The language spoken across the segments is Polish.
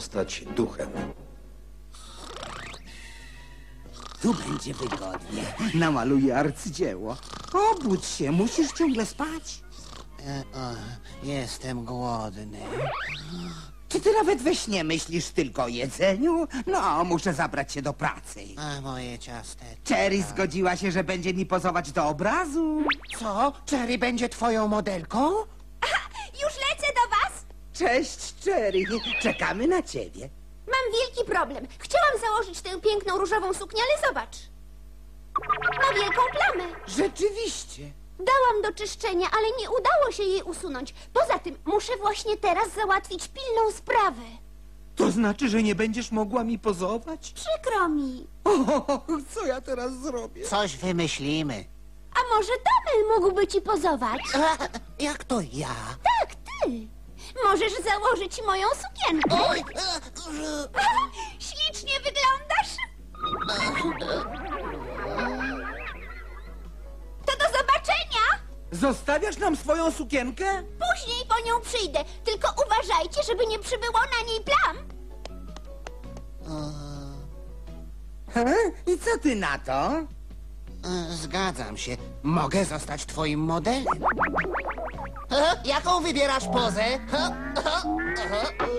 zostać duchem. Tu będzie wygodnie. Namaluję arcydzieło. Obudź się, musisz ciągle spać. E, o, jestem głodny. Czy ty nawet we śnie myślisz tylko o jedzeniu? No, muszę zabrać się do pracy. A moje ciasteczko. Cherry zgodziła się, że będzie mi pozować do obrazu. Co? Cherry będzie twoją modelką? Już lecę do was! Cześć, Cherry. Czekamy na ciebie. Mam wielki problem. Chciałam założyć tę piękną różową suknię, ale zobacz. Ma wielką plamę. Rzeczywiście. Dałam do czyszczenia, ale nie udało się jej usunąć. Poza tym muszę właśnie teraz załatwić pilną sprawę. To znaczy, że nie będziesz mogła mi pozować? Przykro mi. O, co ja teraz zrobię? Coś wymyślimy. A może Tomel mógłby ci pozować? A, jak to ja? Tak, ty. Możesz założyć moją sukienkę. Oj, e, e, Ślicznie wyglądasz. To do zobaczenia. Zostawiasz nam swoją sukienkę? Później po nią przyjdę. Tylko uważajcie, żeby nie przybyło na niej plam. He? I co ty na to? e, Zgadzam się. Mogę zostać twoim modelem. E, Jaką wybierasz pozę?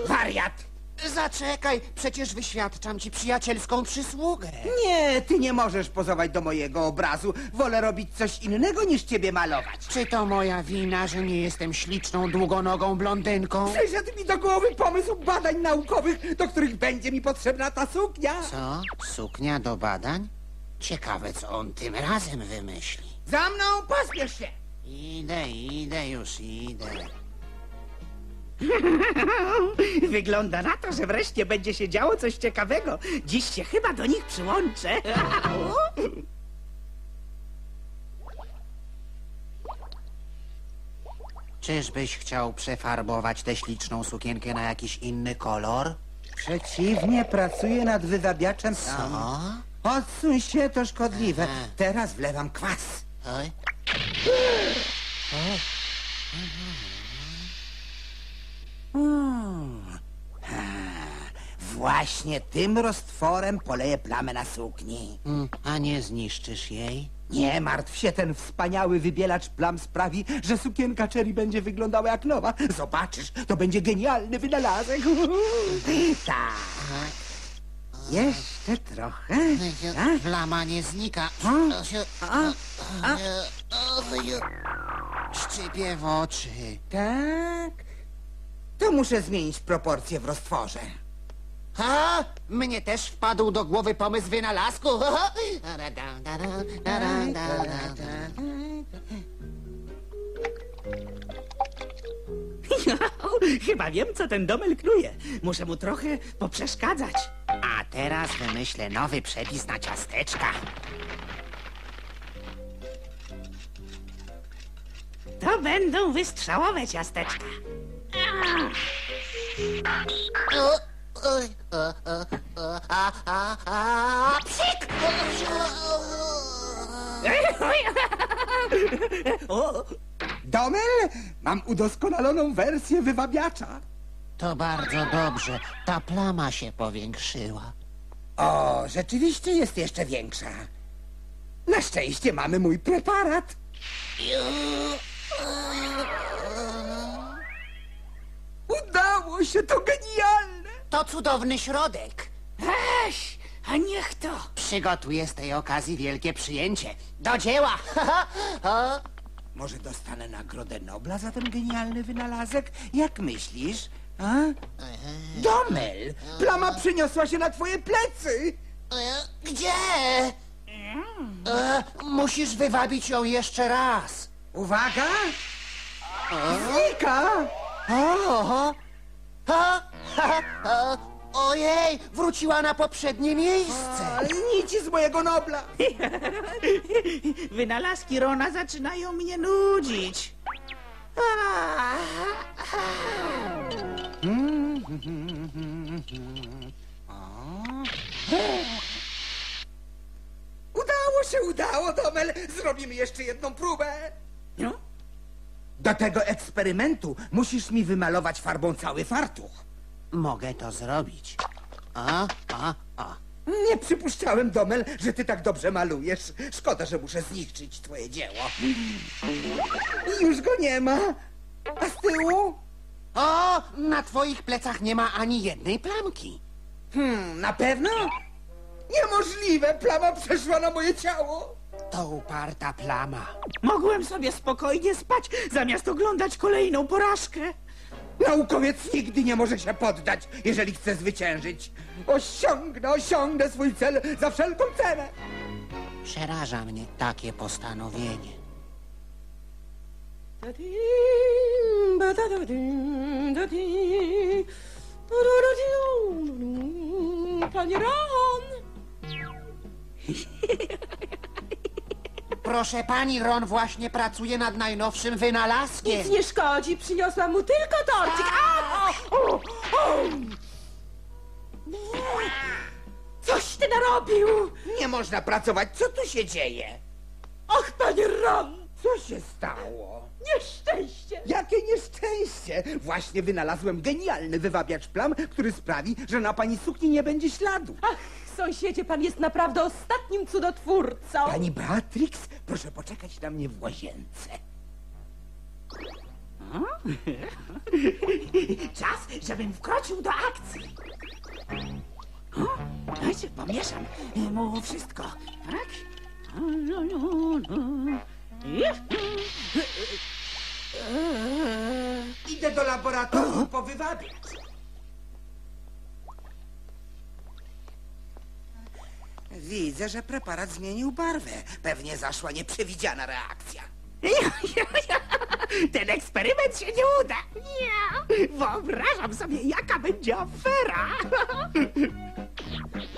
Wariat! Zaczekaj, przecież wyświadczam ci przyjacielską przysługę. Nie, ty nie możesz pozować do mojego obrazu. Wolę robić coś innego niż ciebie malować. Czy to moja wina, że nie jestem śliczną, długonogą blondynką? Przyszedł mi do głowy pomysł badań naukowych, do których będzie mi potrzebna ta suknia. Co? Suknia do badań? Ciekawe, co on tym razem wymyśli. Za mną, pospiesz się! Idę, idę, już idę. Wygląda na to, że wreszcie będzie się działo coś ciekawego. Dziś się chyba do nich przyłączę. Czyżbyś chciał przefarbować tę śliczną sukienkę na jakiś inny kolor? Przeciwnie, pracuję nad wydabiaczem sam. O? Odsuń się, to szkodliwe. Aha. Teraz wlewam kwas. Oj. Hmm. Ha, Właśnie tym roztworem poleję plamę na sukni. Mm, A nie zniszczysz jej? Nie martw się, ten wspaniały wybielacz plam sprawi, że sukienka Cherry będzie wyglądała jak nowa. Zobaczysz, to będzie genialny wynalazek. Tak. Jeszcze trochę. Tak? Plama nie znika. A? Szczypie w oczy. Tak. To muszę zmienić proporcje w roztworze. A, mnie też wpadł do głowy pomysł wynalazku. chyba wiem, co ten domel knuje. Muszę mu trochę poprzeszkadzać. A teraz wymyślę nowy przepis na ciasteczka. To będą wystrzałowe ciasteczka. Psik! O, Domel, mam udoskonaloną wersję wywabiacza. To bardzo dobrze. Ta plama się powiększyła. O, rzeczywiście jest jeszcze większa. Na szczęście mamy mój preparat. Udało się, to genialne! To cudowny środek. weź, a niech to. Przygotuję z tej okazji wielkie przyjęcie. Do dzieła! Może dostanę Nagrodę Nobla za ten genialny wynalazek? Jak myślisz? A? Domel, plama przyniosła się na twoje plecy! e, Gdzie? E, Musisz wywabić ją jeszcze raz. Uwaga! Znika! O, ojej, wróciła na poprzednie miejsce. Nic z mojego Nobla! Wynalazki Rona zaczynają mnie nudzić. Udało się, udało, Domel! Zrobimy jeszcze jedną próbę! Do tego eksperymentu musisz mi wymalować farbą cały fartuch. Mogę to zrobić. O, o, o. Nie przypuszczałem, Domel, że ty tak dobrze malujesz. Szkoda, że muszę zniszczyć twoje dzieło. Już go nie ma. A z tyłu? O, na twoich plecach nie ma ani jednej plamki. Hmm, na pewno? Niemożliwe! Plama przeszła na moje ciało! To uparta plama. Mogłem sobie spokojnie spać, zamiast oglądać kolejną porażkę. Naukowiec nigdy nie może się poddać, jeżeli chce zwyciężyć. Osiągnę, osiągnę swój cel za wszelką cenę. Przeraża mnie takie postanowienie. Panie Ron! Proszę pani, Ron właśnie pracuje nad najnowszym wynalazkiem. Nic nie szkodzi, przyniosłam mu tylko torcik. A, o, o, o. Coś ty narobił! Nie można pracować. Co tu się dzieje? Och, panie Ron! Co się stało? Nieszczęście! Jakie nieszczęście! Właśnie wynalazłem genialny wywabiacz plam, który sprawi, że na pani sukni nie będzie śladu. Ach, sąsiedzie, pan jest naprawdę ostatnim cudotwórcą. Pani Beatrix, proszę poczekać na mnie w łazience. Czas, żebym wkroczył do akcji. O, Dajcie, pomieszam mu wszystko, tak? Idę do laboratorium po wywabiacz. Widzę, że preparat zmienił barwę. Pewnie zaszła nieprzewidziana reakcja. Ten eksperyment się nie uda. Nie. Wyobrażam sobie, jaka będzie afera.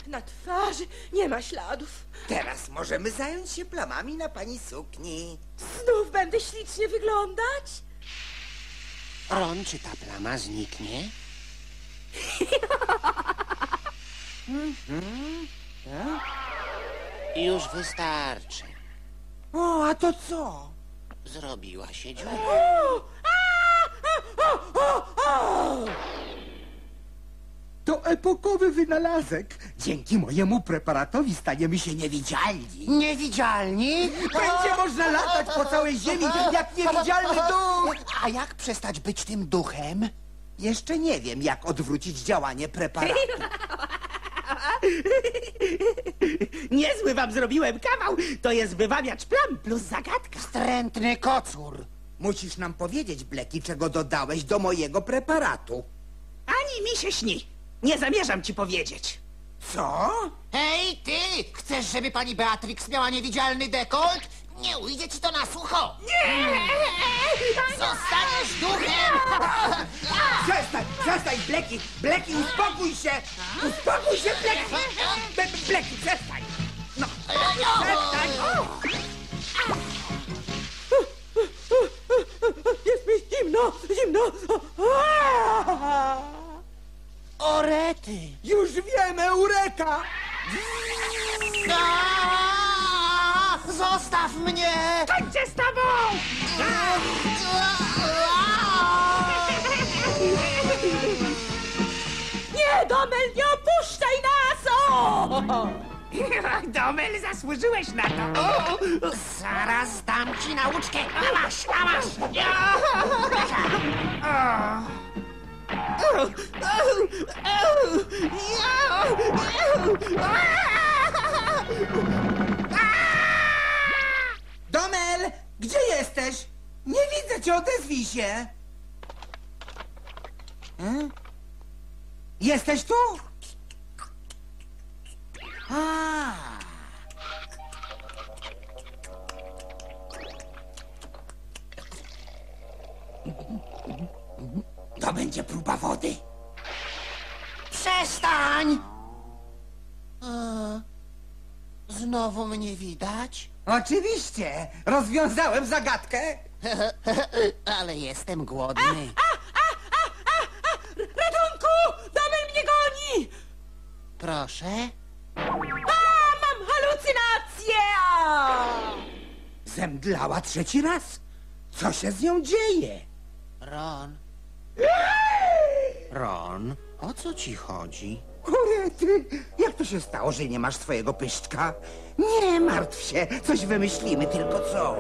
Na twarzy nie ma śladów. Teraz możemy zająć się plamami na pani sukni. Znów będę ślicznie wyglądać? Ron, czy ta plama zniknie? Już wystarczy. O, a to co? Zrobiła się dziura. To epokowy wynalazek. Dzięki mojemu preparatowi staniemy się niewidzialni. Niewidzialni? Będzie można latać po całej ziemi jak niewidzialny duch. A jak przestać być tym duchem? Jeszcze nie wiem, jak odwrócić działanie preparatu. Niezły wam zrobiłem kawał. To jest wywabiacz plam plus zagadka. Wstrętny kocur. Musisz nam powiedzieć, Bleki, czego dodałeś do mojego preparatu. Ani mi się śni. Nie zamierzam ci powiedzieć. Co? Hej, ty! Chcesz, żeby pani Beatrix miała niewidzialny dekolt? Nie ujdzie ci to na sucho! Nie! Zostaniesz duchem! Przestań, przestań, Bleki! Bleki, uspokój się! Uspokój się, Bleki! Be, Bleki, przestań! No, przestań! O! Jest mi zimno, zimno. Orety! Już wiemy, Eureka! Mnie! Kończę z tobą! Nie, Domel, nie opuszczaj nas! O! Domel, zasłużyłeś na to. O! Zaraz dam ci nauczkę! A masz, a masz! Gdzie jesteś? Nie widzę cię, odezwij się! Hmm? Jesteś tu? A. To będzie próba wody. Przestań! Znowu mnie widać? Oczywiście, rozwiązałem zagadkę. Ale jestem głodny. Ratunku! Domel mnie goni! Proszę? A, mam halucynację! Zemdlała trzeci raz. Co się z nią dzieje? Ron. Ron, O co ci chodzi? Kurety, jak to się stało, że nie masz swojego pyszczka? Nie martw się, coś wymyślimy, tylko co?